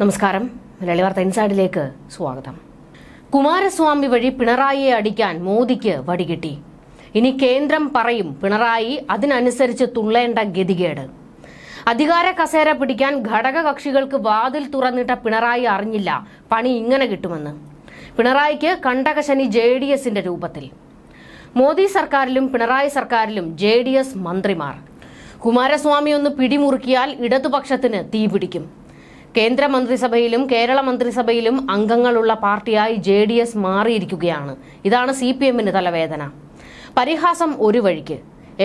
നമസ്കാരം. മലയാളി വാർത്ത ഇൻസൈഡിലേക്ക് സ്വാഗതം. കുമാരസ്വാമി വഴി പിണറായിയെ അടിക്കാൻ മോദിക്ക് വടികിട്ടി. ഇനി കേന്ദ്രം പറയും പിണറായി അതിനനുസരിച്ച് തുള്ളേണ്ട ഗതികേട്. അധികാര കസേര പിടിക്കാൻ ഘടക കക്ഷികൾക്ക് വാതിൽ തുറന്നിട്ട പിണറായി അറിഞ്ഞില്ല പണി ഇങ്ങനെ കിട്ടുമെന്ന്. പിണറായിക്ക് കണ്ടകശനി ജെ ഡി എസിന്റെ രൂപത്തിൽ. മോദി സർക്കാരിലും പിണറായി സർക്കാരിലും ജെ ഡി എസ് മന്ത്രിമാർ. കുമാരസ്വാമി ഒന്ന് പിടിമുറുക്കിയാൽ ഇടതുപക്ഷത്തിന് തീപിടിക്കും. കേന്ദ്ര മന്ത്രിസഭയിലും കേരള മന്ത്രിസഭയിലും അംഗങ്ങളുള്ള പാർട്ടിയായി ജെ ഡി എസ് മാറിയിരിക്കുകയാണ്. ഇതാണ് സി പി എമ്മിന് തലവേദന. പരിഹാസം ഒരു വഴിക്ക്.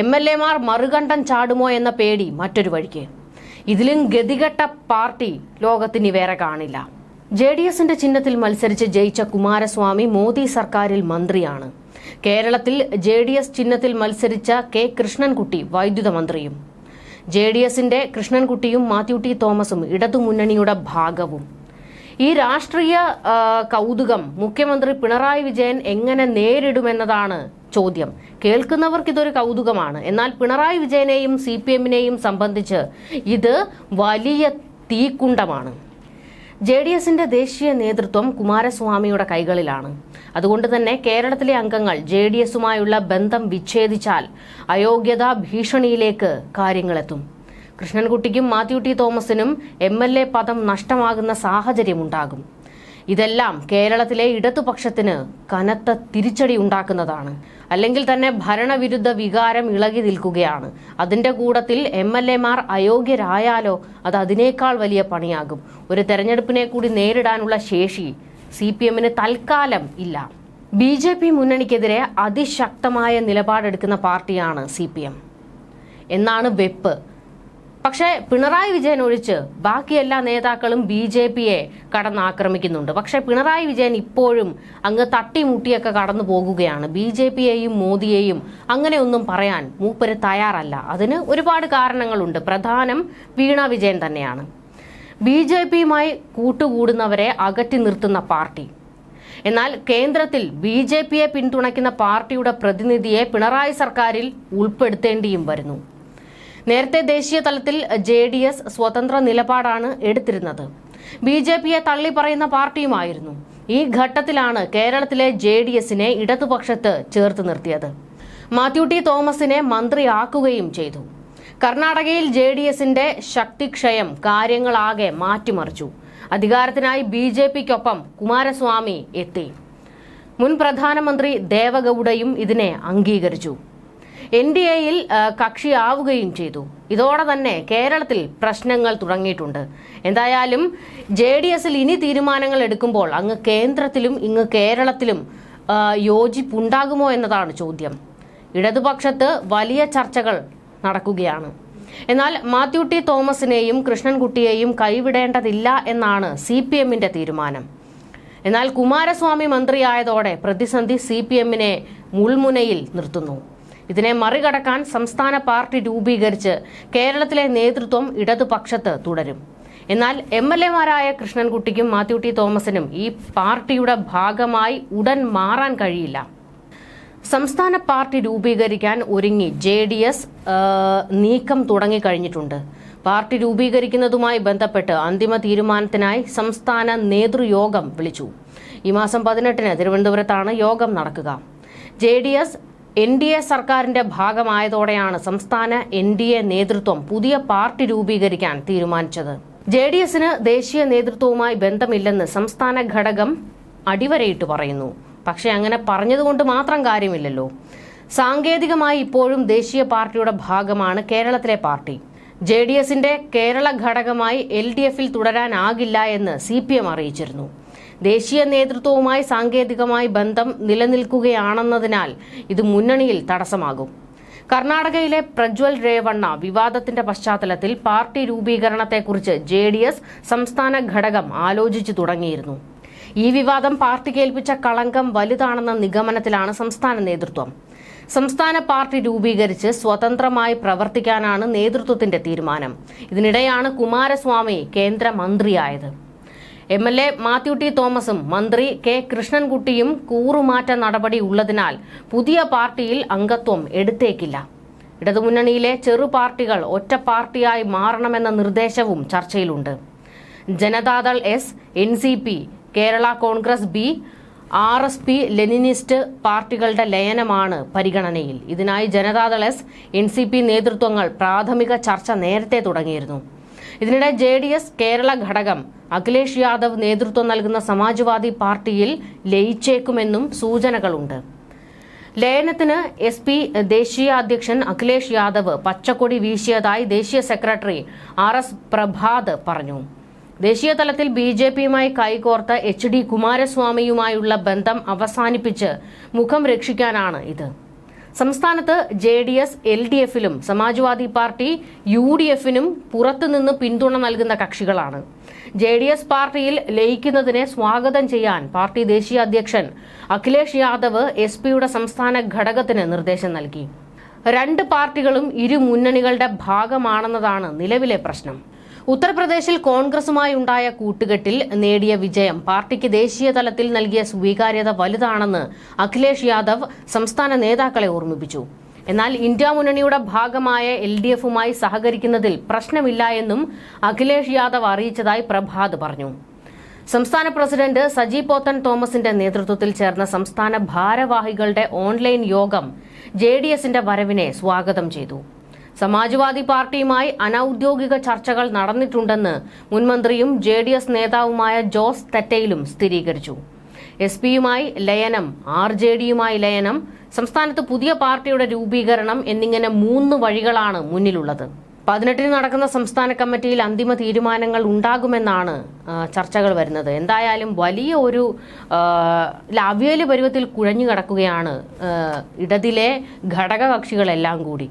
എം എൽ എമാർ മറുകണ്ഠം ചാടുമോ എന്ന പേടി മറ്റൊരു വഴിക്ക്. ഇതിലും ഗതികെട്ട പാർട്ടി ലോകത്തിന് വേറെ കാണില്ല. ജെ ഡി എസിന്റെ ചിഹ്നത്തിൽ മത്സരിച്ച് ജയിച്ച കുമാരസ്വാമി മോദി സർക്കാരിൽ മന്ത്രിയാണ്. കേരളത്തിൽ ജെ ഡി എസ് ചിഹ്നത്തിൽ മത്സരിച്ച കെ കൃഷ്ണൻകുട്ടി വൈദ്യുത മന്ത്രിയും. ജെ ഡി എസിന്റെ കൃഷ്ണൻകുട്ടിയും മാത്യു ടി തോമസും ഇടതുമുന്നണിയുടെ ഭാഗവും. ഈ രാഷ്ട്രീയ കൗതുകം മുഖ്യമന്ത്രി പിണറായി വിജയൻ എങ്ങനെ നേരിടുമെന്നതാണ് ചോദ്യം. കേൾക്കുന്നവർക്ക് ഇതൊരു കൗതുകമാണ്. എന്നാൽ പിണറായി വിജയനെയും സി പി എമ്മിനെയും സംബന്ധിച്ച് ഇത് വലിയ തീക്കുണ്ടമാണ്. ജെ ഡി എസിന്റെ ദേശീയ നേതൃത്വം കുമാരസ്വാമിയുടെ കൈകളിലാണ്. അതുകൊണ്ട് തന്നെ കേരളത്തിലെ അംഗങ്ങൾ ജെ ഡി എസുമായുള്ള ബന്ധം വിച്ഛേദിച്ചാൽ അയോഗ്യതാ ഭീഷണിയിലേക്ക് കാര്യങ്ങളെത്തും. കൃഷ്ണൻകുട്ടിക്കും മാത്യു ടി തോമസിനും എം എൽ എ പദം നഷ്ടമാകുന്ന സാഹചര്യമുണ്ടാകും. ഇതെല്ലാം കേരളത്തിലെ ഇടതുപക്ഷത്തിന് കനത്ത തിരിച്ചടി ഉണ്ടാക്കുന്നതാണ്. അല്ലെങ്കിൽ തന്നെ ഭരണവിരുദ്ധ വികാരം ഇളകി നിൽക്കുകയാണ്. അതിന്റെ കൂടത്തിൽ എം എൽ എമാർ അയോഗ്യരായാലോ അത് അതിനേക്കാൾ വലിയ പണിയാകും. ഒരു തെരഞ്ഞെടുപ്പിനെ കൂടി നേരിടാനുള്ള ശേഷി സി പി എമ്മിന് തൽക്കാലം ഇല്ല. ബി ജെ പി മുന്നണിക്കെതിരെ അതിശക്തമായ നിലപാടെടുക്കുന്ന പാർട്ടിയാണ് സി പി എം. എന്നാണ് വെപ്പ്. പക്ഷേ പിണറായി വിജയൻ ഒഴിച്ച് ബാക്കി എല്ലാ നേതാക്കളും ബി ജെ പിയെ കടന്നാക്രമിക്കുന്നുണ്ട്. പക്ഷേ പിണറായി വിജയൻ ഇപ്പോഴും അങ്ങ് തട്ടിമുട്ടിയൊക്കെ കടന്നു പോകുകയാണ്. ബി ജെ പിയെയും മോദിയെയും അങ്ങനെയൊന്നും പറയാൻ മൂപ്പര് തയ്യാറല്ല. അതിന് ഒരുപാട് കാരണങ്ങളുണ്ട്. പ്രധാനം വീണ വിജയൻ തന്നെയാണ്. ബി ജെ പിയുമായി കൂട്ടുകൂടുന്നവരെ അകറ്റി നിർത്തുന്ന പാർട്ടി. എന്നാൽ കേന്ദ്രത്തിൽ ബി ജെ പിയെ പിന്തുണയ്ക്കുന്ന പാർട്ടിയുടെ പ്രതിനിധിയെ പിണറായി സർക്കാരിൽ ഉൾപ്പെടുത്തേണ്ടിയും വരുന്നു. നേരത്തെ ദേശീയ തലത്തിൽ ജെ ഡി എസ് സ്വതന്ത്ര നിലപാടാണ് എടുത്തിരുന്നത്. ബി ജെ പിയെ തള്ളി പറയുന്ന പാർട്ടിയുമായിരുന്നു. ഈ ഘട്ടത്തിലാണ് കേരളത്തിലെ ജെ ഡി എസിനെ ഇടതുപക്ഷത്ത് ചേർത്ത് നിർത്തിയത്. മാത്യു ടി തോമസിനെ മന്ത്രിയാക്കുകയും ചെയ്തു. കർണാടകയിൽ ജെ ഡി എസിന്റെ ശക്തിക്ഷയം കാര്യങ്ങളാകെ മാറ്റിമറിച്ചു. അധികാരത്തിനായി ബി ജെ പിക്കൊപ്പം കുമാരസ്വാമി എത്തി. മുൻ പ്രധാനമന്ത്രി ദേവഗൌഡയും ഇതിനെ അംഗീകരിച്ചു. എൻ ഡി എയിൽ കക്ഷിയാവുകയും ചെയ്തു. ഇതോടെ തന്നെ കേരളത്തിൽ പ്രശ്നങ്ങൾ തുടങ്ങിയിട്ടുണ്ട്. എന്തായാലും ജെ ഡി എസിൽ ഇനി തീരുമാനങ്ങൾ എടുക്കുമ്പോൾ അങ്ങ് കേന്ദ്രത്തിലും ഇങ്ങ് കേരളത്തിലും യോജിപ്പുണ്ടാകുമോ എന്നതാണ് ചോദ്യം. ഇടതുപക്ഷത്ത് വലിയ ചർച്ചകൾ നടക്കുകയാണ്. എന്നാൽ മാത്യു ടി തോമസിനെയും കൃഷ്ണൻകുട്ടിയെയും കൈവിടേണ്ടതില്ല എന്നാണ് സി പി എമ്മിന്റെ തീരുമാനം. എന്നാൽ കുമാരസ്വാമി മന്ത്രിയായതോടെ പ്രതിസന്ധി സി പി എമ്മിനെ മുൾമുനയിൽ നിർത്തുന്നു. ഇതിനെ മറികടക്കാൻ സംസ്ഥാന പാർട്ടി രൂപീകരിച്ച് കേരളത്തിലെ നേതൃത്വം ഇടതുപക്ഷത്ത് തുടരും. എന്നാൽ എം എൽ എമാരായ കൃഷ്ണൻകുട്ടിക്കും മാത്യു ടി തോമസിനും ഈ പാർട്ടിയുടെ ഭാഗമായി ഉടൻ മാറാൻ കഴിയില്ല. സംസ്ഥാന പാർട്ടി രൂപീകരിക്കാൻ ഒരുങ്ങി ജെ ഡി എസ് നീക്കം തുടങ്ങിക്കഴിഞ്ഞിട്ടുണ്ട്. പാർട്ടി രൂപീകരിക്കുന്നതുമായി ബന്ധപ്പെട്ട് അന്തിമ തീരുമാനത്തിനായി സംസ്ഥാന നേതൃയോഗം വിളിച്ചു. ഈ മാസം പതിനെട്ടിന് തിരുവനന്തപുരത്താണ് യോഗം നടക്കുക. J D S N D A സർക്കാരിന്റെ ഭാഗമായതോടെയാണ് സംസ്ഥാന എൻ ഡി എ നേതൃത്വം പുതിയ പാർട്ടി രൂപീകരിക്കാൻ തീരുമാനിച്ചത്. ജെ ഡി എസിന് ദേശീയ നേതൃത്വവുമായി ബന്ധമില്ലെന്ന് സംസ്ഥാന ഘടകം അടിവരയിട്ട് പറയുന്നു. പക്ഷെ അങ്ങനെ പറഞ്ഞതുകൊണ്ട് മാത്രം കാര്യമില്ലല്ലോ. സാങ്കേതികമായി ഇപ്പോഴും ദേശീയ പാർട്ടിയുടെ ഭാഗമാണ് കേരളത്തിലെ പാർട്ടി. ജെ ഡി എസിന്റെ കേരള ഘടകമായി എൽ ഡി എഫിൽ തുടരാനാകില്ല എന്ന് സി പി എം അറിയിച്ചിരുന്നു. ദേശീയ നേതൃത്വവുമായി സാങ്കേതികമായി ബന്ധം നിലനിൽക്കുകയാണെന്നതിനാൽ ഇത് മുന്നണിയിൽ തടസ്സമാകും. കർണാടകയിലെ പ്രജ്വൽ രേവണ്ണ വിവാദത്തിന്റെ പശ്ചാത്തലത്തിൽ പാർട്ടി രൂപീകരണത്തെക്കുറിച്ച് ജെ ഡി എസ് സംസ്ഥാന ഘടകം ആലോചിച്ചു തുടങ്ങിയിരുന്നു. ഈ വിവാദം പാർട്ടിക്ക് ഏൽപ്പിച്ച കളങ്കം വലുതാണെന്ന നിഗമനത്തിലാണ് സംസ്ഥാന നേതൃത്വം. സംസ്ഥാന പാർട്ടി രൂപീകരിച്ച് സ്വതന്ത്രമായി പ്രവർത്തിക്കാനാണ് നേതൃത്വത്തിന്റെ തീരുമാനം. ഇതിനിടെയാണ് Kumaraswamy കേന്ദ്രമന്ത്രിയായത്. M L A Mathew T തോമസും മന്ത്രി കെ കൃഷ്ണൻകുട്ടിയും കൂറുമാറ്റ നടപടി ഉള്ളതിനാൽ പുതിയ പാർട്ടിയിൽ അംഗത്വം എടുത്തേക്കില്ല. ഇടതുമുന്നണിയിലെ ചെറു പാർട്ടികൾ ഒറ്റ പാർട്ടിയായി മാറണമെന്ന നിർദ്ദേശവും ചർച്ചയിലുണ്ട്. Janata Dal S N C P Kerala Congress B R S P Leninist പാർട്ടികളുടെ ലയനമാണ് പരിഗണനയിൽ. ഇതിനായി Janata Dal S N C P നേതൃത്വങ്ങൾ പ്രാഥമിക ചർച്ച നേരത്തെ തുടങ്ങിയിരുന്നു. ഇതിനിടെ ജെ ഡി എസ് കേരള ഘടകം അഖിലേഷ് യാദവ് നേതൃത്വം നൽകുന്ന സമാജ്വാദി പാർട്ടിയിൽ ലയിച്ചേക്കുമെന്നും സൂചനകളുണ്ട്. ലയനത്തിന് എസ് പി ദേശീയ അധ്യക്ഷൻ അഖിലേഷ് യാദവ് പച്ചക്കൊടി വീശിയതായി ദേശീയ സെക്രട്ടറി ആർ എസ് പ്രഭാത് പറഞ്ഞു. ദേശീയ തലത്തിൽ ബി ജെ പിയുമായി കൈകോർത്ത എച്ച് ഡി കുമാരസ്വാമിയുമായുള്ള ബന്ധം അവസാനിപ്പിച്ച് മുഖം രക്ഷിക്കാനാണ് ഇത്. സംസ്ഥാനത്ത് J D S L D എഫിലും Samajwadi party U D എഫിനും പുറത്തുനിന്ന് പിന്തുണ നൽകുന്ന കക്ഷികളാണ്. ജെ ഡി എസ് പാർട്ടിയിൽ ലയിക്കുന്നതിനെ സ്വാഗതം ചെയ്യാൻ പാർട്ടി ദേശീയ അധ്യക്ഷൻ അഖിലേഷ് യാദവ് എസ് പിയുടെ സംസ്ഥാന ഘടകത്തിന് നിർദ്ദേശം നൽകി. രണ്ട് പാർട്ടികളും ഇരു മുന്നണികളുടെ ഭാഗമാണെന്നതാണ് നിലവിലെ പ്രശ്നം. ഉത്തർപ്രദേശിൽ കോൺഗ്രസുമായി ഉണ്ടായ കൂട്ടുകെട്ടിൽ നേടിയ വിജയം പാർട്ടിക്ക് ദേശീയ തലത്തിൽ നൽകിയ സ്വീകാര്യത വലുതാണെന്ന് അഖിലേഷ് യാദവ് സംസ്ഥാന നേതാക്കളെ ഓർമ്മിപ്പിച്ചു. എന്നാൽ ഇന്ത്യ മുന്നണിയുടെ ഭാഗമായ എൽ ഡി എഫുമായി സഹകരിക്കുന്നതിൽ പ്രശ്നമില്ല എന്നും അഖിലേഷ് യാദവ് അറിയിച്ചതായി പ്രഭാത് പറഞ്ഞു. സംസ്ഥാന പ്രസിഡന്റ് സജി പോത്തൻ തോമസിന്റെ നേതൃത്വത്തിൽ ചേർന്ന സംസ്ഥാന ഭാരവാഹികളുടെ ഓൺലൈൻ യോഗം ജെ വരവിനെ സ്വാഗതം ചെയ്തു. സമാജ്വാദി പാർട്ടിയുമായി അനൌദ്യോഗിക ചർച്ചകൾ നടന്നിട്ടുണ്ടെന്ന് മുൻമന്ത്രിയും ജെ ഡി എസ് നേതാവുമായ ജോസ് തെറ്റയിലും സ്ഥിരീകരിച്ചു. എസ് പിയുമായി ലയനം ആർ ജെ ഡിയുമായി ലയനം സംസ്ഥാനത്ത് പുതിയ പാർട്ടിയുടെ രൂപീകരണം എന്നിങ്ങനെ മൂന്ന് വഴികളാണ് മുന്നിലുള്ളത്. പതിനെട്ടിന് നടക്കുന്ന സംസ്ഥാന കമ്മിറ്റിയിൽ അന്തിമ തീരുമാനങ്ങൾ ഉണ്ടാകുമെന്നാണ് ചർച്ചകൾ വരുന്നത്. എന്തായാലും വലിയ ഒരു അവ്യൽ പരുവത്തിൽ കുഴഞ്ഞു കിടക്കുകയാണ് ഇടതിലെ ഘടകകക്ഷികളെല്ലാം കൂടി.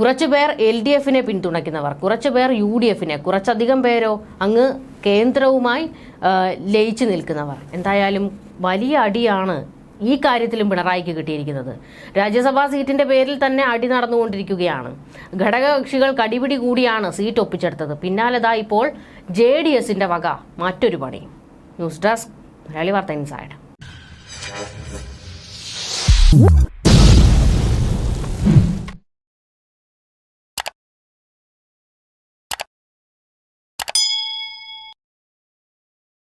കുറച്ചു പേർ എൽ ഡി എഫിനെ പിന്തുണയ്ക്കുന്നവർ കുറച്ച് പേർ യു ഡി എഫിനെ കുറച്ചധികം പേരോ അങ്ങ് കേന്ദ്രവുമായി ലയിച്ചു നിൽക്കുന്നവർ. എന്തായാലും വലിയ അടിയാണ് ഈ കാര്യത്തിലും പിണറായിക്ക് കിട്ടിയിരിക്കുന്നത്. രാജ്യസഭാ സീറ്റിന്റെ പേരിൽ തന്നെ അടി നടന്നുകൊണ്ടിരിക്കുകയാണ്. ഘടകകക്ഷികൾ കടിപിടി കൂടിയാണ് സീറ്റ് ഒപ്പിച്ചെടുത്തത്. പിന്നാലെതാ ഇപ്പോൾ ജെ ഡി എസിന്റെ വക മറ്റൊരു പണി. ന്യൂസ് ഡെസ്ക് മലയാളി വാർത്ത ഇൻസൈഡ്.